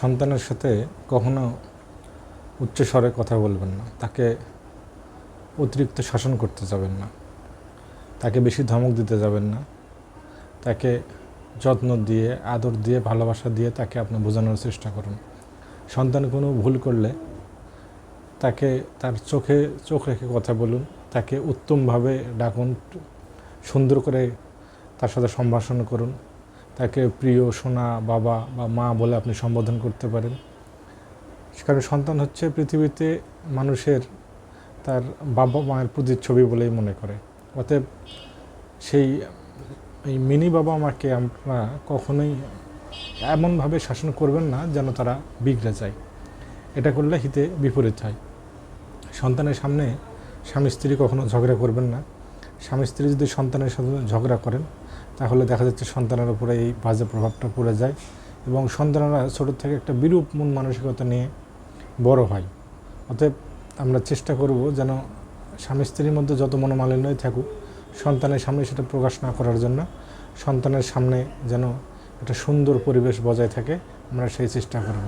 সন্তানের সাথে কখনো উচ্চস্বরে কথা বলবেন না। তাকে অতিরিক্ত শাসন করতে যাবেন না। তাকে বেশি ধমক দিতে যাবেন না। তাকে যত্ন দিয়ে, আদর দিয়ে, ভালোবাসা দিয়ে তাকে আপনি বোঝানোর চেষ্টা করুন। সন্তান কোনো ভুল করলে তাকে তার চোখে, চোখ রেখে কথা বলুন। তাকে উত্তমভাবে ডাকুন। সুন্দর করে তার সাথে সম্ভাষণ করুন। তাকে প্রিয় সোনা, বাবা বা মা বলে আপনি সম্বোধন করতে পারেন। কারণ সন্তান হচ্ছে পৃথিবীতে মানুষের তার বাবা মায়ের প্রতিচ্ছবি বলেই মনে করে। অতএব সেই, এই মিনি বাবা মাকে আমরা কখনোই এমনভাবে শাসন করবেন না যেন তারা বিগড়ে যায়। এটা করলে হিতে বিপরীত হয়। সন্তানের সামনে স্বামী স্ত্রী কখনো ঝগড়া করবেন না। স্বামী স্ত্রী যদি সন্তানের সাথে ঝগড়া করেন, তাহলে দেখা যাচ্ছে সন্তানের উপরে এই বাজে প্রভাবটা পড়ে যায় এবং সন্তানেরা ছোটোর থেকে একটা বিরূপ মন মানসিকতা নিয়ে বড় হয়। অতএব আমরা চেষ্টা করব যেন স্বামী স্ত্রীর মধ্যে যত মনোমালিন্যই থাকুক, সন্তানের সামনে সেটা প্রকাশ না করার জন্য সন্তানের সামনে যেন একটা সুন্দর পরিবেশ বজায় থাকে, আমরা সেই চেষ্টা করব।